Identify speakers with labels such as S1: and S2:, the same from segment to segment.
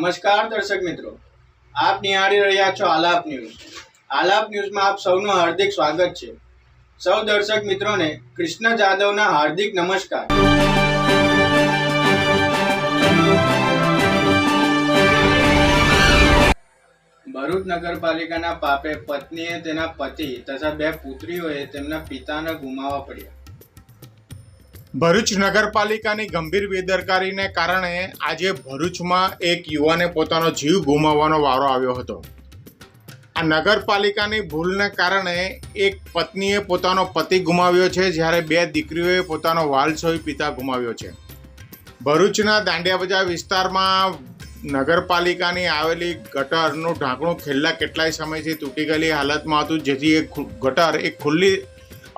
S1: નમસ્કાર દર્શક મિત્રો. આપ નિહાળી રહ્યા છો આલાપ ન્યૂઝ. આલાપ ન્યૂઝમાં આપ સૌનું હાર્દિક સ્વાગત છે. સૌ દર્શક મિત્રોને કૃષ્ણ જાદવના હાર્દિક નમસ્કાર. ભરૂચ નગરપાલિકાના પાપે પત્નીએ તેના પતિ તથા બે પુત્રીઓએ તેમના પિતાને ગુમાવવા પડ્યા.
S2: ભરૂચ નગરપાલિકાની ગંભીર બેદરકારીને કારણે આજે ભરૂચમાં એક યુવાને પોતાનો જીવ ગુમાવવાનો વારો આવ્યો હતો. આ નગરપાલિકાની ભૂલને કારણે એક પત્નીએ પોતાનો પતિ ગુમાવ્યો છે, જ્યારે બે દીકરીઓએ પોતાનો વાલસોઈ પિતા ગુમાવ્યો છે. ભરૂચના દાંડિયા બજાર વિસ્તારમાં નગરપાલિકાની આવેલી ગટરનું ઢાંકણું છેલ્લા કેટલાય સમયથી તૂટી ગયેલી હાલતમાં હતું, જેથી એ ગટર એક ખુલ્લી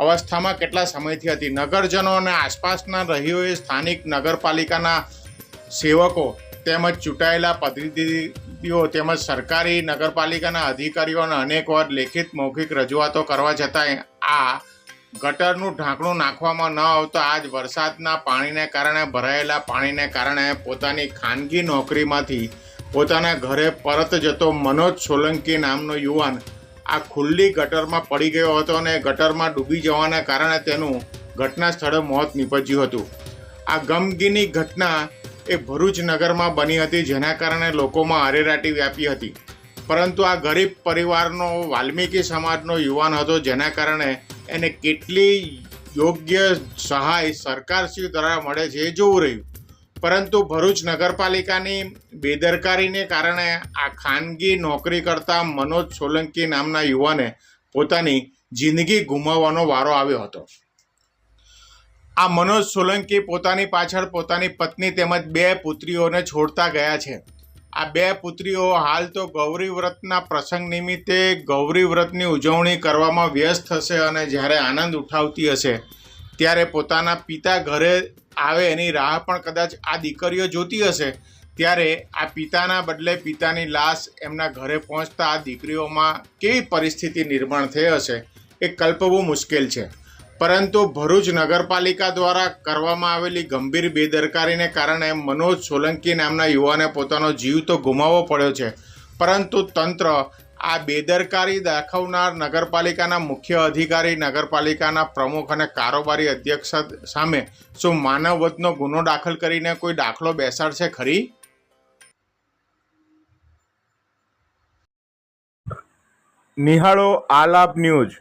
S2: અવસ્થામાં કેટલા સમયથી હતી? નગરજનો અને આસપાસના રહીઓએ સ્થાનિક નગરપાલિકાના સેવકો તેમજ ચૂંટાયેલા પ્રતિનિધિઓ તેમજ સરકારી નગરપાલિકાના અધિકારીઓને અનેકવાર લેખિત મૌખિક રજૂઆતો કરવા છતાંય આ ગટરનું ઢાંકણું નાખવામાં ન આવતા આજ વરસાદના પાણીને કારણે, ભરાયેલા પાણીને કારણે પોતાની ખાનગી નોકરીમાંથી પોતાના ઘરે પરત જતો મનોજ સોલંકી નામનો યુવાન આ ખુલ્લી ગટરમાં પડી ગયો હતો અને ગટરમાં ડૂબી જવાના કારણે તેનું ઘટના સ્થળે મોત નીપજ્યું હતું. આ ગમગીની ઘટના એ ભરૂચ નગરમાં બની હતી, જેના કારણે લોકોમાં અરેરાટી વ્યાપી હતી. પરંતુ આ ગરીબ પરિવારનો, વાલ્મીકી સમાજનો યુવાન હતો, જેના કારણે એને કેટલી યોગ્ય સહાય સરકારશ્રી દ્વારા મળે છે એ જોવું રહ્યું. પરંતુ ભરૂચ નગરપાલિકાની બેદરકારીને કારણે આ ખાનગી નોકરી કરતા મનોજ સોલંકી નામના યુવાને પોતાની જિંદગી ગુમાવવાનો વારો આવ્યો હતો. આ મનોજ સોલંકી પોતાની પાછળ પોતાની પત્ની તેમજ બે પુત્રીઓને છોડતા ગયા છે. આ બે પુત્રીઓ હાલ તો ગૌરી વ્રતના પ્રસંગ નિમિત્તે ગૌરી વ્રતની ઉજવણી કરવામાં વ્યસ્ત હશે અને જ્યારે આનંદ ઉઠાવતી હશે, ત્યારે પોતાના પિતા ઘરે આવે એની રાહ પણ કદાચ આ દીકરીઓ જોતી હશે, ત્યારે આ પિતાના બદલે પિતાની લાશ એમના ઘરે પહોંચતા આ દીકરીઓમાં કેવી પરિસ્થિતિ નિર્માણ થઈ હશે એ કલ્પવું મુશ્કેલ છે. પરંતુ ભરૂચ નગરપાલિકા દ્વારા કરવામાં આવેલી ગંભીર બેદરકારીને કારણે મનોજ સોલંકી નામના યુવાને પોતાનો જીવ તો ગુમાવવો પડ્યો છે, પરંતુ તંત્ર આ બેદરકારી દાખવનાર નગરપાલિકાના મુખ્ય અધિકારી, નગરપાલિકાના પ્રમુખ અને કારોબારી અધ્યક્ષ સામે શું માનવવધનો ગુનો દાખલ કરીને કોઈ દાખલો બેસાડશે ખરી? નિહાળો આલાપ ન્યૂઝ.